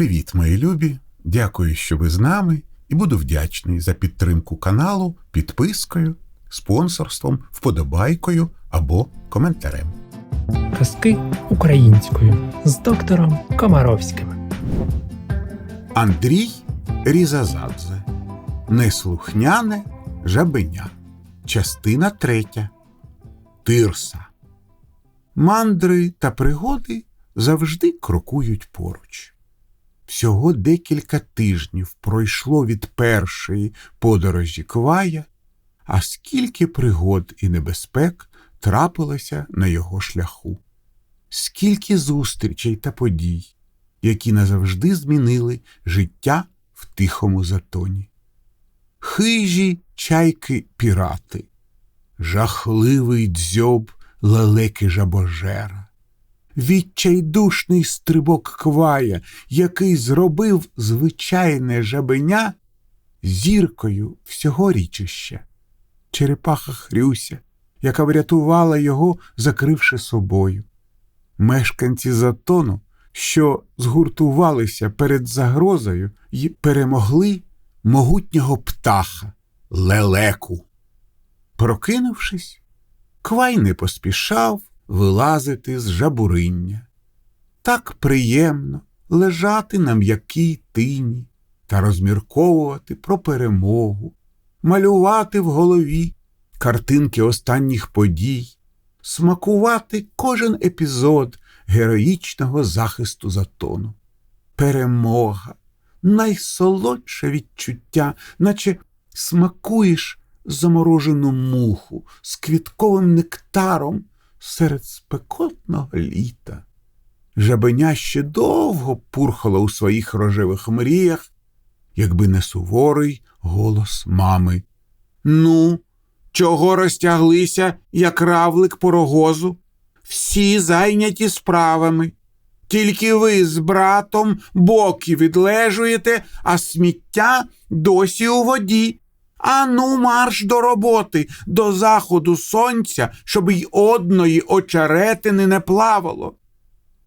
Привіт, мої любі! Дякую, що ви з нами, і буду вдячний за підтримку каналу, підпискою, спонсорством, вподобайкою або коментарем. Казки українською з доктором Комаровським. Андрій Різазадзе. Неслухняне жабеня. Частина третя. Тирса. Мандри та пригоди завжди крокують поруч. Всього декілька тижнів пройшло від першої подорожі Квая, а скільки пригод і небезпек трапилося на його шляху, скільки зустрічей та подій, які назавжди змінили життя в тихому затоні. Хижі чайки пірати, жахливий дзьоб лелеки жабожера, відчайдушний стрибок квая, який зробив звичайне жабеня зіркою всього річища, черепаха Хрюся, яка врятувала його, закривши собою. Мешканці затону, що згуртувалися перед загрозою й перемогли могутнього птаха лелеку. Прокинувшись, Квай не поспішав вилазити з жабуриння. Так приємно лежати на м'якій тині та розмірковувати про перемогу, малювати в голові картинки останніх подій, смакувати кожен епізод героїчного захисту затону. Перемога, найсолодше відчуття, наче смакуєш заморожену муху з квітковим нектаром серед спекотного літа. Жабеня ще довго пурхала у своїх рожевих мріях, якби не суворий голос мами. Ну, чого розтяглися, як равлик по рогозу? Всі зайняті справами. Тільки ви з братом боки відлежуєте, а сміття досі у воді. Ану, марш до роботи, до заходу сонця, щоб й одної очеретини не плавало.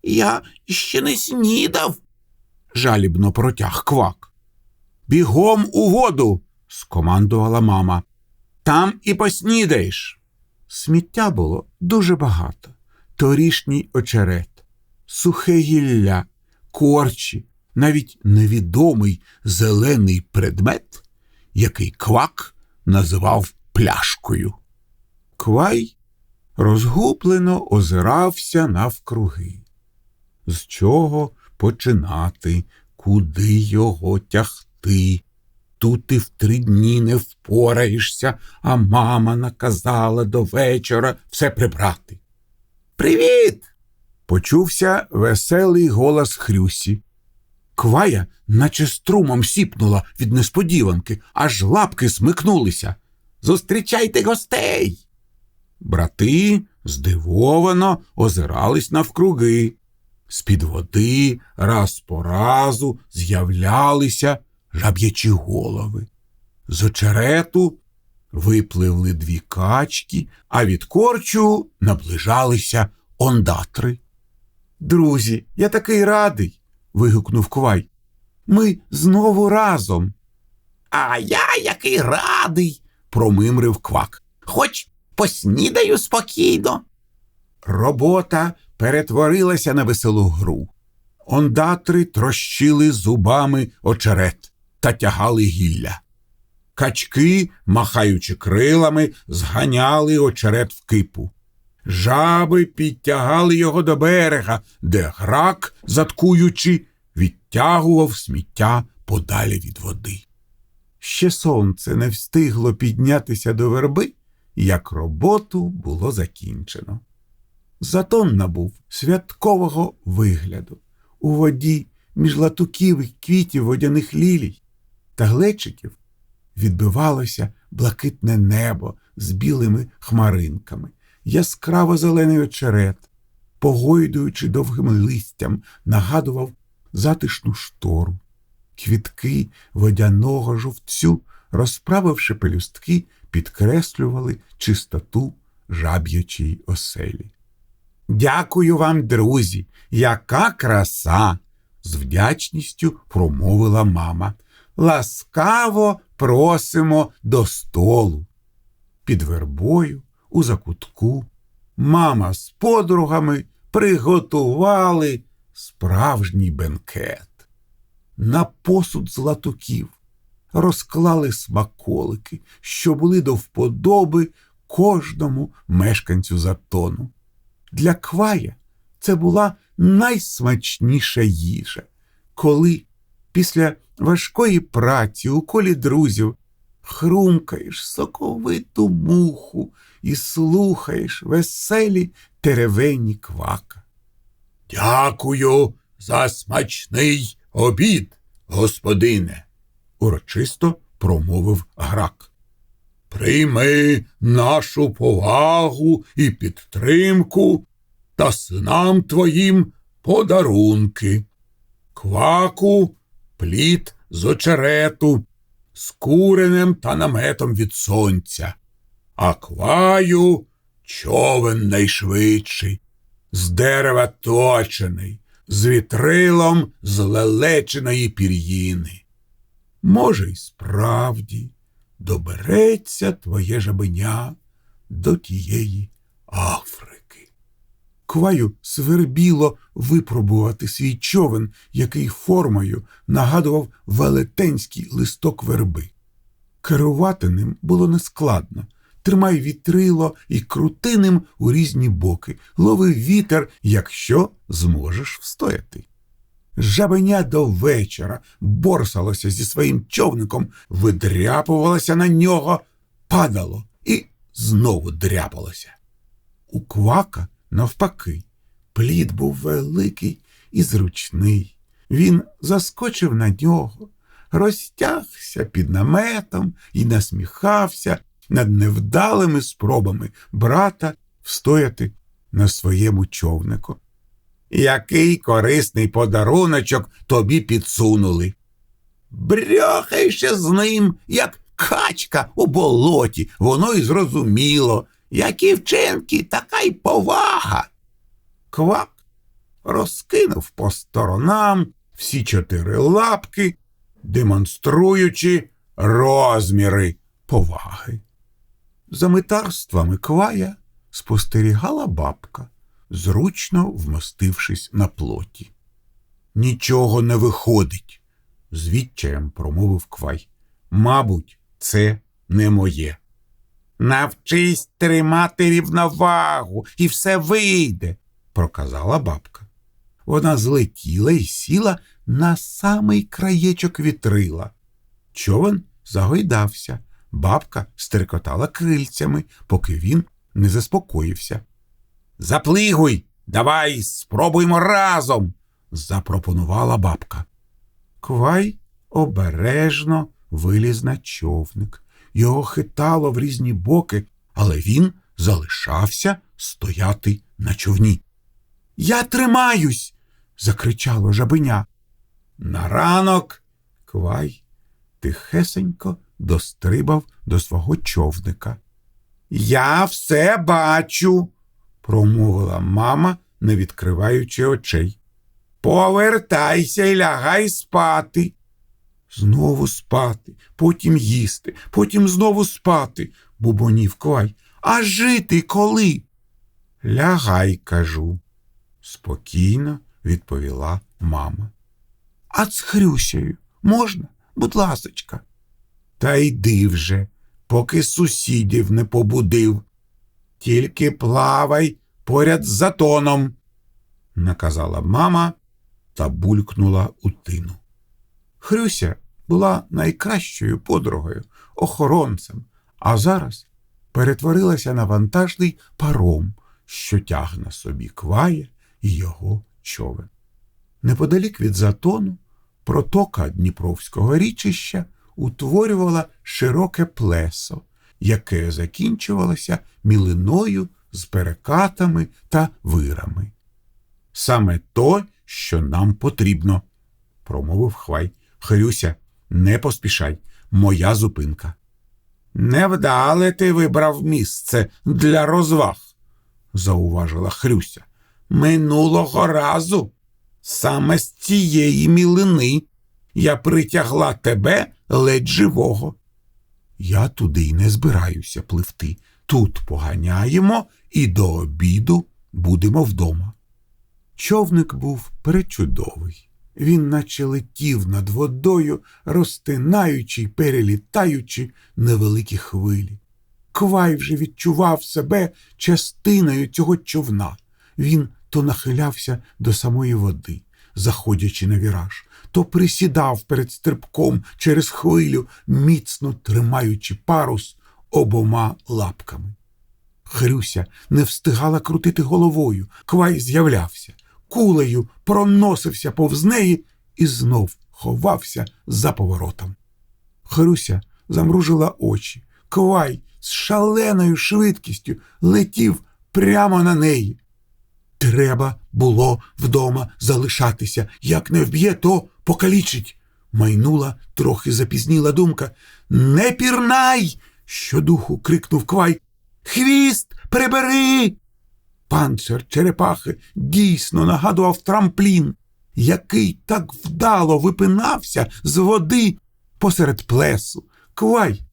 Я ще не снідав, жалібно протяг квак. Бігом у воду, скомандувала мама. Там і поснідаєш. Сміття було дуже багато. Торішній очерет, сухе гілля, корчі, навіть невідомий зелений предмет, який квак називав пляшкою. Квай розгублено озирався навкруги. З чого починати, куди його тягти? Тут ти в три дні не впораєшся, а мама наказала до вечора все прибрати. Привіт! почувся веселий голос Хрюсі. Квая, наче струмом сіпнула від несподіванки, аж лапки смикнулися. Зустрічайте гостей. Брати здивовано озирались навкруги. З-під води раз по разу з'являлися жаб'ячі голови. З очерету випливли дві качки, а від корчу наближалися ондатри. Друзі, я такий радий. Вигукнув Квай. Ми знову разом. А я який радий, промимрив квак. Хоч поснідаю спокійно. Робота перетворилася на веселу гру. Ондатри трощили зубами очерет та тягали гілля. Качки, махаючи крилами, зганяли очерет в кипу. Жаби підтягали його до берега, де грак, заткуючи, відтягував сміття подалі від води. Ще сонце не встигло піднятися до верби, як роботу було закінчено. Затон набув святкового вигляду. У воді між латуків і квітів водяних лілій та глечиків відбивалося блакитне небо з білими хмаринками, яскраво зелений очерет, погойдуючи довгим листям, нагадував затишну штору. Квітки водяного жовцю, розправивши пелюстки, підкреслювали чистоту жаб'ячої оселі. Дякую вам, друзі, яка краса! з вдячністю промовила мама. Ласкаво просимо до столу. Під вербою, у закутку, мама з подругами приготували справжній бенкет. На посуд златуків розклали смаколики, що були до вподоби кожному мешканцю затону. Для квая це була найсмачніша їжа, коли після важкої праці у колі друзів хрумкаєш соковиту муху і слухаєш веселі теревені квака. Дякую за смачний обід, господине, урочисто промовив грак. Прийми нашу повагу і підтримку та синам твоїм подарунки. Кваку, плід з очерету, з куренем та наметом від сонця, а кваю човен найшвидший, з дерева точений, з вітрилом з лелеченої пір'їни. Може, й справді добереться твоє жабеня до тієї Африки. Кваю свербіло випробувати свій човен, який формою нагадував велетенський листок верби. Керувати ним було нескладно. Тримай вітрило і крути ним у різні боки, лови вітер, якщо зможеш встояти. Жабеня до вечора борсалося зі своїм човником, видряпувалося на нього, падало і знову дряпалося. У квака, навпаки, плід був великий і зручний. Він заскочив на нього, розтягся під наметом і насміхався над невдалими спробами брата встояти на своєму човнику. Який корисний подаруночок тобі підсунули. Брьохайся з ним, як качка у болоті, воно й зрозуміло. Які вчинки, така й повага. Квак розкинув по сторонам всі чотири лапки, демонструючи розміри поваги. За метарствами квая спостерігала бабка, зручно вмостившись на плоті. Нічого не виходить, з відчаєм промовив квай. Мабуть, це не моє. Навчись тримати рівновагу, і все вийде, проказала бабка. Вона злетіла і сіла на самий краєчок вітрила. Човен загойдався, бабка стрикотала крильцями, поки він не заспокоївся. Заплигуй, давай спробуймо разом, запропонувала бабка. Квай обережно виліз на човник. Його хитало в різні боки, але він залишався стояти на човні. Я тримаюсь. закричало жабеня. На ранок квай тихесенько дострибав до свого човника. Я все бачу, промовила мама, не відкриваючи очей. Повертайся і лягай спати. Знову спати, потім їсти, потім знову спати, бубонів квай. А жити коли? Лягай, кажу, спокійно відповіла мама. А з Хрюсею можна, будь ласочка. Та йди вже, поки сусідів не побудив. Тільки плавай поряд з затоном, наказала мама та булькнула у тину. Хрюся була найкращою подругою, охоронцем, а зараз перетворилася на вантажний паром, що тягне собі кває і його човен. Неподалік від затону протока Дніпровського річища утворювала широке плесо, яке закінчувалося мілиною з перекатами та вирами. Саме то, що нам потрібно, промовив Хвай. Хрюся, не поспішай, моя зупинка. Невдале ти вибрав місце для розваг, зауважила Хрюся. Минулого разу Саме з цієї мілини я притягла тебе ледь живого. Я туди й не збираюся пливти. Тут поганяємо і до обіду будемо вдома. Човник був пречудовий. Він наче летів над водою, розтинаючи й перелітаючи невеликі хвилі. Квай вже відчував себе частиною цього човна. Він то нахилявся до самої води, заходячи на віраж, то присідав перед стрибком через хвилю, міцно тримаючи парус обома лапками. Хрюся не встигала крутити головою, квай з'являвся, кулею проносився повз неї і знов ховався за поворотом. Хруся замружила очі. Квай з шаленою швидкістю летів прямо на неї. Треба було вдома залишатися. Як не вб'є, то покалічить. Майнула трохи запізніла думка. Не пірнай. щодуху крикнув Квай. Хвіст прибери. Панцир черепахи дійсно нагадував трамплін, який так вдало випинався з води посеред плесу. Квай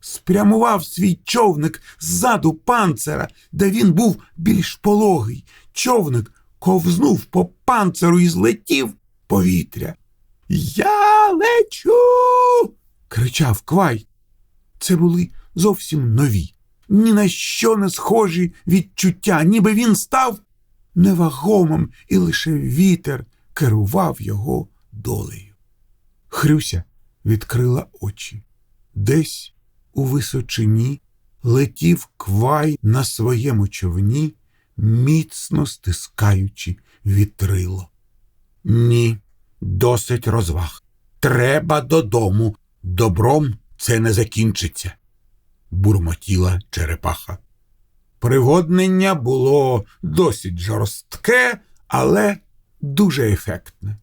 спрямував свій човник ззаду панцера, де він був більш пологий. Човник ковзнув по панциру і злетів в повітря. Я лечу. кричав Квай. Це були зовсім нові, ні на що не схожі відчуття, ніби він став невагомим, і лише вітер керував його долею. Хрюся відкрила очі. Десь у височині летів квай на своєму човні, міцно стискаючи вітрило. Ні, досить розваг. Треба додому. Добром це не закінчиться, бурмотіла черепаха. Приводнення було досить жорстке, але дуже ефектне.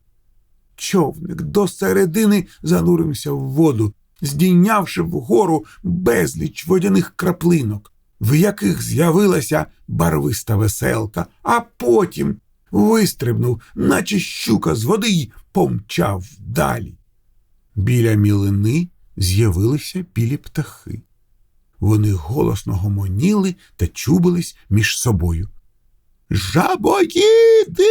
Човник до середини занурився в воду, здійнявши вгору безліч водяних краплинок, в яких з'явилася барвиста веселка, а потім вистрибнув, наче щука з води й помчав далі. Біля мілини з'явилися білі птахи. Вони голосно гомоніли та чубились між собою. Жабоїди.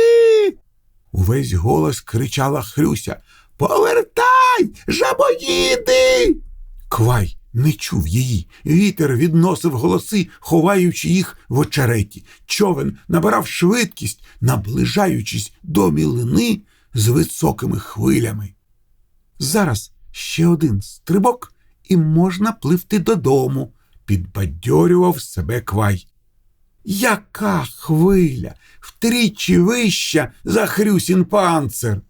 Увесь голос кричала Хрюся. Повертай, жабоїди. Квай не чув її. Вітер відносив голоси, ховаючи їх в очереті. Човен набирав швидкість, наближаючись до мілини з високими хвилями. Зараз ще один стрибок, і можна пливти додому, підбадьорював себе Квай. Яка хвиля втричі вища за Хрюсін панцир.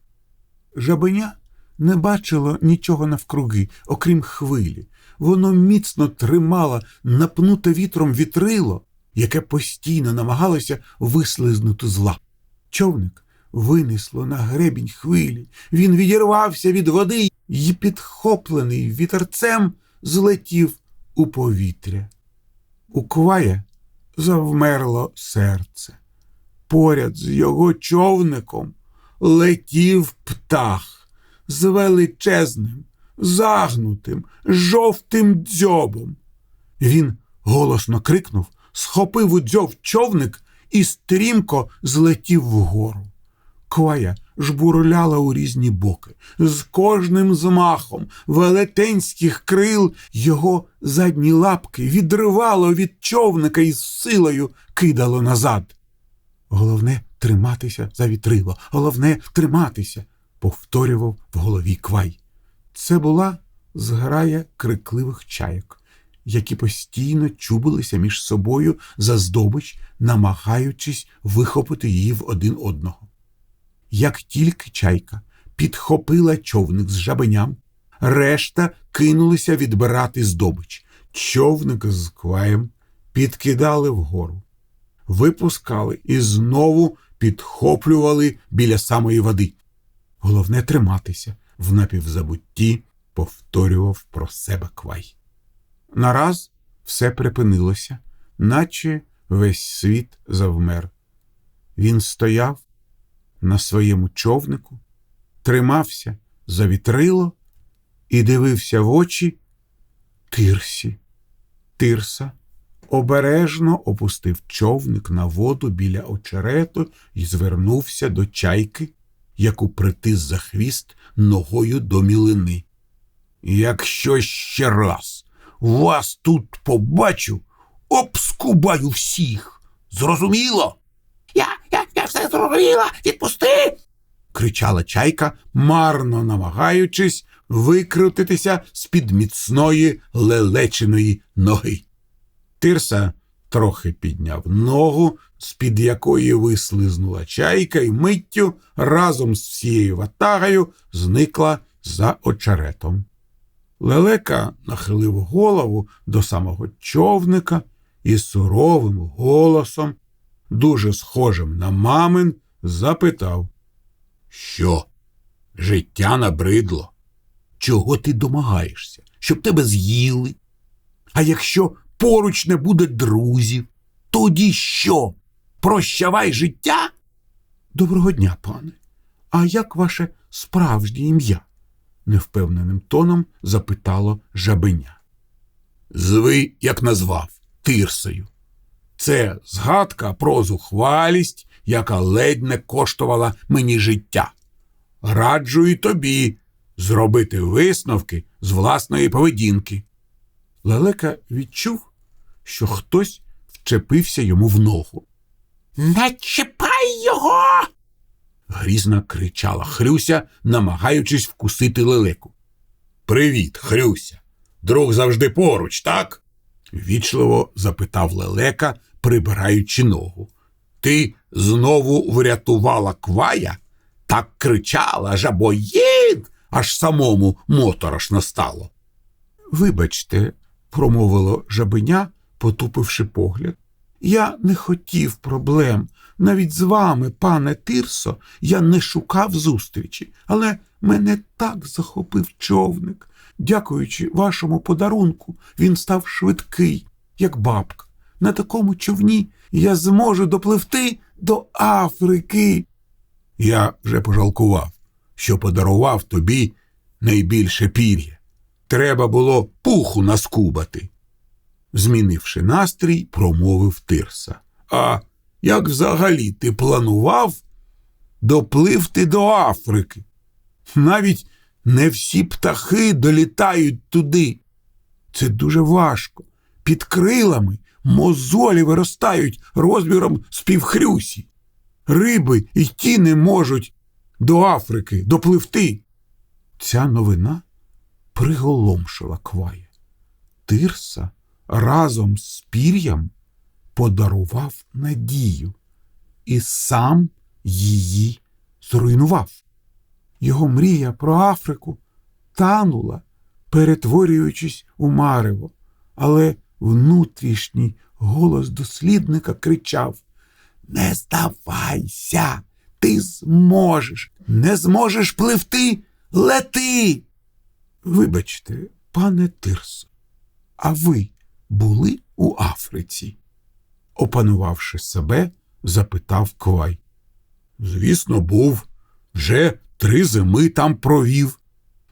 Жабеня не бачило нічого навкруги, окрім хвилі. Воно міцно тримало напнуте вітром вітрило, яке постійно намагалося вислизнути з лап. Човник винесло на гребінь хвилі. Він відірвався від води і, підхоплений вітерцем, злетів у повітря. У квая завмерло серце. Поряд з його човником летів птах з величезним, загнутим, жовтим дзьобом. Він голосно крикнув, схопив у дзьоб човник і стрімко злетів вгору. Квая жбурляла у різні боки. З кожним змахом велетенських крил його задні лапки відривало від човника і з силою кидало назад. Головне триматися за вітрило, головне триматися, повторював в голові квай. Це була зграя крикливих чайок, які постійно чубилися між собою за здобич, намагаючись вихопити її в один одного. Як тільки чайка підхопила човник з жабеням, решта кинулися відбирати здобич. Човник з кваєм підкидали вгору, випускали і знову підхоплювали біля самої води. Головне триматися в напівзабутті, повторював про себе квай. Нараз все припинилося, наче весь світ завмер. Він стояв на своєму човнику, тримався за вітрило і дивився в очі Тирсі. Тирса обережно опустив човник на воду біля очерету і звернувся до чайки, яку притис за хвіст ногою до мілини. Якщо ще раз вас тут побачу, обскубаю всіх. Зрозуміло? Зрозуміла, відпусти. кричала чайка, марно намагаючись викрутитися з-під міцної лелечиної ноги. Тирса трохи підняв ногу, з-під якої вислизнула чайка, і миттю разом з всією ватагою зникла за очеретом. Лелека нахилив голову до самого човника і суровим голосом, дуже схожим на мамин, запитав Що? Життя набридло? Чого ти домагаєшся? Щоб тебе з'їли? А якщо поруч не буде друзів, тоді що? Прощавай життя? Доброго дня, пане. А як ваше справжнє ім'я? невпевненим тоном запитало жабеня. Зви, як назвав, Тирсою. Це згадка про зухвалість, яка ледь не коштувала мені життя. Раджу і тобі зробити висновки з власної поведінки. Лелека відчув, що хтось вчепився йому в ногу. Не чіпай його. Грізно кричала Хрюся, намагаючись вкусити лелеку. Привіт, Хрюся. Друг завжди поруч, так? Вічливо запитав лелека, прибираючи ногу. Ти знову врятувала квая? Так кричала жабоїд, аж самому моторошно стало. Вибачте, промовило жабеня, потупивши погляд. Я не хотів проблем. Навіть з вами, пане Тирсо, я не шукав зустрічі, але мене так захопив човник. Дякуючи вашому подарунку, він став швидкий, як бабка. На такому човні я зможу допливти до Африки. Я вже пожалкував, що подарував тобі найбільше пір'я. Треба було пуху наскубати. Змінивши настрій, промовив Тирса. А як взагалі ти планував допливти до Африки? Навіть не всі птахи долітають туди. Це дуже важко. Під крилами мозолі виростають розміром з півхрюсі. Риби й ті не можуть до Африки допливти. Ця новина приголомшила квая. Тирса разом з пір'ям подарував надію і сам її зруйнував. Його мрія про Африку танула, перетворюючись у марево, але внутрішній голос дослідника кричав Не здавайся, ти зможеш, не зможеш пливти, лети. Вибачте, пане Тирсо, а ви були у Африці? Опанувавши себе, запитав Квай. Звісно, був. Вже три зими там провів.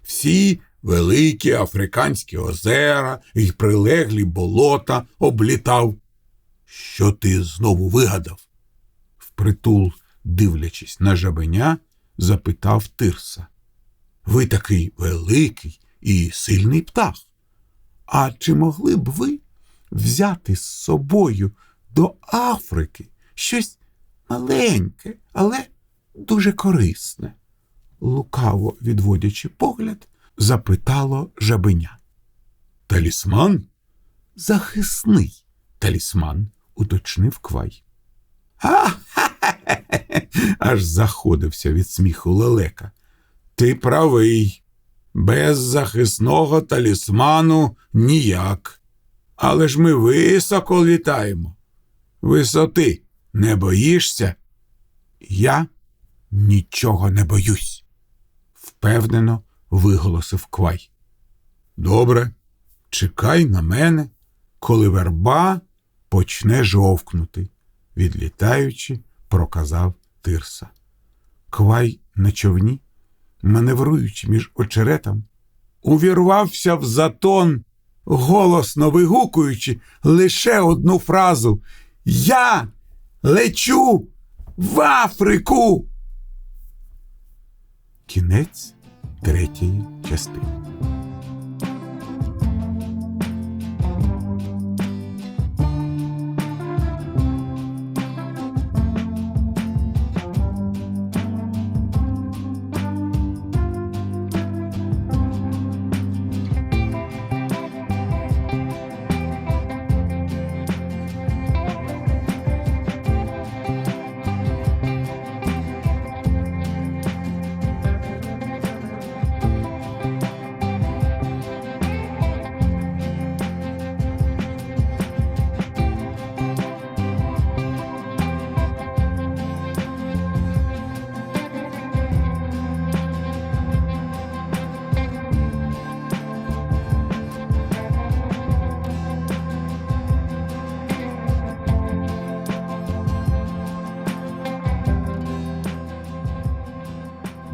Всі великі африканські озера і прилеглі болота облітав. Що ти знову вигадав? Впритул, дивлячись на жабеня, запитав Тирса. Ви такий великий і сильний птах. А чи могли б ви взяти з собою до Африки щось маленьке, але дуже корисне? Лукаво відводячи погляд, запитало жабеня. Талісман? Захисний талісман, уточнив Квай. А, аж заходився від сміху лелека. Ти правий. Без захисного талісману ніяк. Але ж ми високо літаємо. Висоти не боїшся? Я нічого не боюсь, впевнено виголосив Квай. Добре, чекай на мене, коли верба почне жовкнути, відлітаючи, проказав Тирса. Квай на човні, маневруючи між очеретом, увірвався в затон, голосно вигукуючи лише одну фразу Я лечу в Африку. Кінець третьої частини.